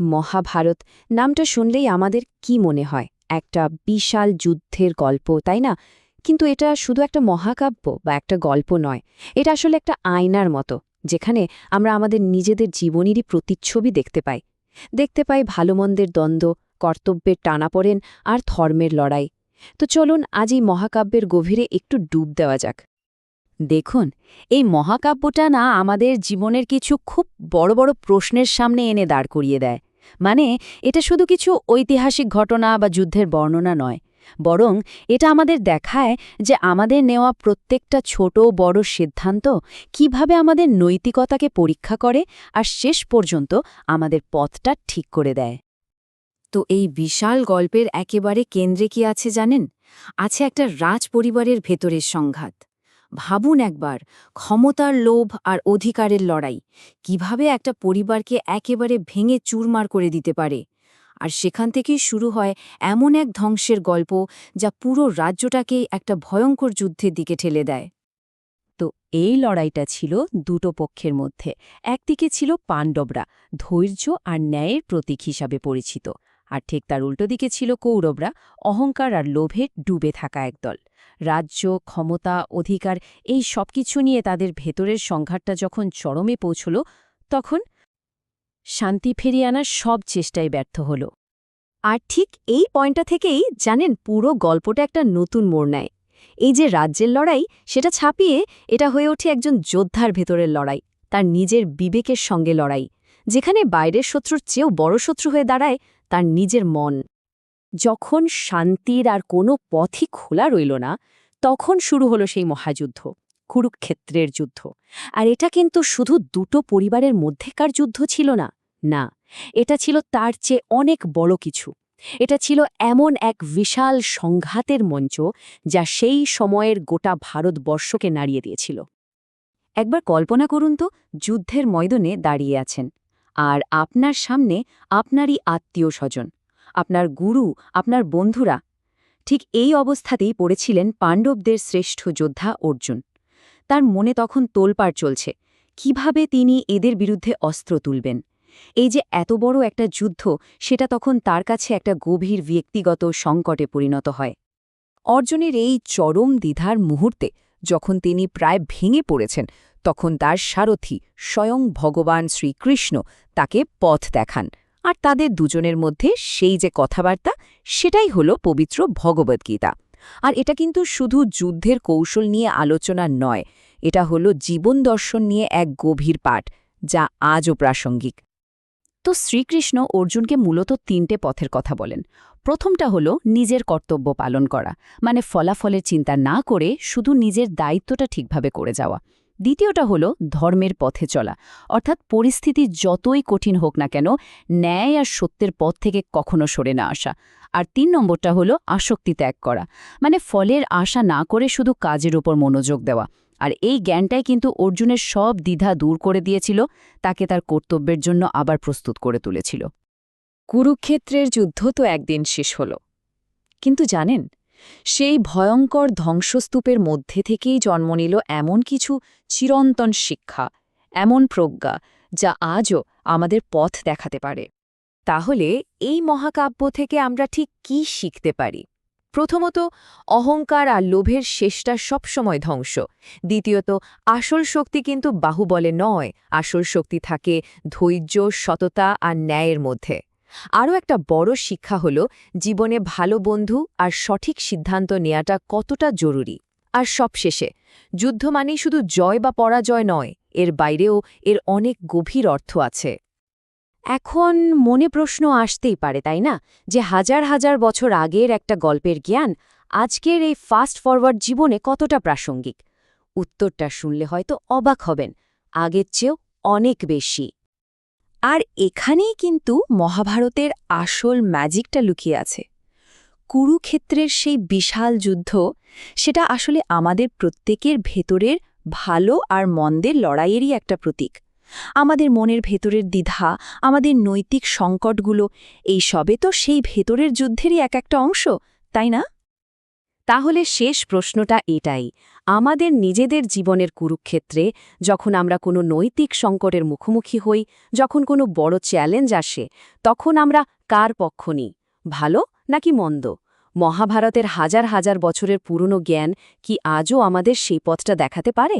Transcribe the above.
মহাভারত, নামটা শুনলেই আমাদের কি মনে হয়? একটা বিশাল যুদ্ধের গল্প, তাই না? কিন্তু এটা শুধু একটা মহাকাব্য বা একটা গল্প নয়। এটা আসলে একটা আয়নার মতো, যেখানে আমরা আমাদের নিজেদের জীবনেরই প্রতিচ্ছবি দেখতে পাই। দেখতে পাই ভালো মন্দের দ্বন্দ্ব, কর্তব্যের টানাপড়েন আর ধর্মের লড়াই। তো চলুন আজ এই মহাকাব্যের গভীরে একটু ডুব দেওয়া যাক। দেখুন, এই মহাকাব্যটা না আমাদের জীবনের কিছু খুব বড় বড় প্রশ্নের সামনে এনে দাঁড় করিয়ে দেয়। মানে এটা শুধু কিছু ঐতিহাসিক ঘটনা বা যুদ্ধের বর্ণনা নয়, বরং এটা আমাদের দেখায় যে আমাদের নেওয়া প্রত্যেকটা ছোট বড় সিদ্ধান্ত কীভাবে আমাদের নৈতিকতাকে পরীক্ষা করে আর শেষ পর্যন্ত আমাদের পথটা ঠিক করে দেয়। তো এই বিশাল গল্পের একেবারে কেন্দ্রে কি আছে জানেন? আছে একটা রাজ পরিবারের ভেতরের সংঘাত। ভাবুন একবার, ক্ষমতার লোভ আর অধিকারের লড়াই। কীভাবে একটা পরিবারকে একেবারে ভেঙে চুরমার করে দিতে পারে? আর সেখান থেকেই শুরু হয় এমন এক ধ্বংসের গল্প যা পুরো রাজ্যটাকেই একটা ভয়ঙ্কর যুদ্ধের দিকে ঠেলে দেয়। তো এই লড়াইটা ছিল দুটো পক্ষের মধ্যে। একদিকে ছিল পাণ্ডবরা, ধৈর্য আর ন্যায়ের প্রতীক হিসাবে পরিচিত। আর ঠিক তার উল্টো দিকে ছিল কৌরবরা, অহংকার আর লোভে ডুবে থাকা একদল। রাজ্য, ক্ষমতা, অধিকার, এই সব কিছু নিয়ে তাদের ভেতরের সংঘাতটা যখন চরমে পৌঁছল, তখন শান্তি ফিরিয়ে আনার সব চেষ্টাই ব্যর্থ হল। আর ঠিক এই পয়েন্টটা থেকেই, জানেন, পুরো গল্পটা একটা নতুন মোড় নেয়। এই যে রাজ্যের লড়াই, সেটা ছাপিয়ে এটা হয়ে ওঠে একজন যোদ্ধার ভেতরের লড়াই, তার নিজের বিবেকের সঙ্গে লড়াই। যেখানে বাইরের শত্রুর চেয়েও বড় শত্রু হয়ে দাঁড়ায়, তার নিজের মন। যখন শান্তির আর কোনো পথই খোলা রইল না, তখন শুরু হলো সেই মহাযুদ্ধ, কুরুক্ষেত্রের যুদ্ধ। আর এটা কিন্তু শুধু দুটো পরিবারের মধ্যেকার যুদ্ধ ছিল না না, এটা ছিল তার চেয়ে অনেক বড় কিছু। এটা ছিল এমন এক বিশাল সংঘাতের মঞ্চ যা সেই সময়ের গোটা ভারতবর্ষকে নাড়িয়ে দিয়েছিল। একবার কল্পনা করুন তো, যুদ্ধের ময়দানে দাঁড়িয়ে আছেন। আর আপনার সামনে আপনারই আত্মীয় স্বজন, আপনার গুরু, আপনার বন্ধুরা। ঠিক এই অবস্থাতেই পড়েছিলেন পাণ্ডবদের শ্রেষ্ঠ যোদ্ধা অর্জুন। তার মনে তখন তোলপাড় চলছে, কীভাবে তিনি এদের বিরুদ্ধে অস্ত্র তুলবেন? এই যে এত বড় একটা যুদ্ধ, সেটা তখন তার কাছে একটা গভীর ব্যক্তিগত সংকটে পরিণত হয়। অর্জুনের এই চরম দ্বিধার মুহূর্তে যখন তিনি প্রায় ভেঙে পড়েছেন তখন তার সারথি স্বয়ং ভগবান শ্রীকৃষ্ণ তাকে পথ দেখান। আর তাদের দুজনের মধ্যে সেই যে কথাবার্তা, সেটাই হল পবিত্র ভগবদ্গীতা আর এটা কিন্তু শুধু যুদ্ধের কৌশল নিয়ে আলোচনা নয়, এটা হল জীবন দর্শন নিয়ে এক গভীর পাঠ, যা আজও প্রাসঙ্গিক। তো শ্রীকৃষ্ণ অর্জুনকে মূলত তিনটে পথের কথা বলেন। প্রথমটা হল নিজের কর্তব্য পালন করা মানে ফলাফলের চিন্তা না করে শুধু নিজের দায়িত্বটা ঠিকভাবে করে যাওয়া। দ্বিতীয়টা হল ধর্মের পথে চলা। অর্থাৎ পরিস্থিতি যতই কঠিন হোক না কেন, ন্যায় আর সত্যের পথ থেকে কখনো সরে না আসা। আর তিন নম্বরটা হল আসক্তি ত্যাগ করা। মানে ফলের আশা না করে শুধু কাজের ওপর মনোযোগ দেওয়া। আর এই জ্ঞানটাই কিন্তু অর্জুনের সব দ্বিধা দূর করে দিয়েছিল, তাকে তার কর্তব্যের জন্য আবার প্রস্তুত করে তুলেছিল। কুরুক্ষেত্রের যুদ্ধ তো একদিন শেষ হল। কিন্তু জানেন সেই ভয়ঙ্কর ধ্বংসস্তূপের মধ্যে থেকেই জন্ম নিল এমন কিছু চিরন্তন শিক্ষা, এমন প্রজ্ঞা যা আজও আমাদের পথ দেখাতে পারে। তাহলে এই মহাকাব্য থেকে আমরা ঠিক কি শিখতে পারি? প্রথমত, অহংকার আর লোভের শেষটা সবসময় ধ্বংস। দ্বিতীয়ত, আসল শক্তি কিন্তু বাহুবলে নয়, আসল শক্তি থাকে ধৈর্য, সততা আর ন্যায়ের মধ্যে। আরও একটা বড় শিক্ষা হল জীবনে ভালো বন্ধু আর সঠিক সিদ্ধান্ত নেয়াটা কতটা জরুরি। আর সবশেষে, যুদ্ধ মানেই শুধু জয় বা পরাজয় নয়, এর বাইরেও এর অনেক গভীর অর্থ আছে। এখন মনে প্রশ্ন আসতেই পারে, তাই না? যে হাজার হাজার বছর আগের একটা গল্পের জ্ঞান আজকের এই ফাস্ট ফরওয়ার্ড জীবনে কতটা প্রাসঙ্গিক? উত্তরটা শুনলে হয়তো অবাক হবেন, আগের চেয়েও অনেক বেশি। আর এখানেই কিন্তু মহাভারতের আসল ম্যাজিকটা লুকিয়ে আছে। কুরুক্ষেত্রের সেই বিশাল যুদ্ধ, সেটা আসলে আমাদের প্রত্যেকের ভেতরের ভালো আর মন্দের লড়াইয়েরই একটা প্রতীক। আমাদের মনের ভেতরের দ্বিধা, আমাদের নৈতিক সংকটগুলো, এই সবে তো সেই ভেতরের যুদ্ধেরই এক একটা অংশ, তাই না? তাহলে শেষ প্রশ্নটা এটাই। আমাদের নিজেদের জীবনের কুরুক্ষেত্রে যখন আমরা কোনো নৈতিক সংকটের মুখোমুখি হই, যখন কোনো বড় চ্যালেঞ্জ আসে, তখন আমরা কার পক্ষ নিই? ভালো নাকি মন্দ? মহাভারতের হাজার হাজার বছরের পুরনো জ্ঞান কি আজও আমাদের সেই পথটা দেখাতে পারে?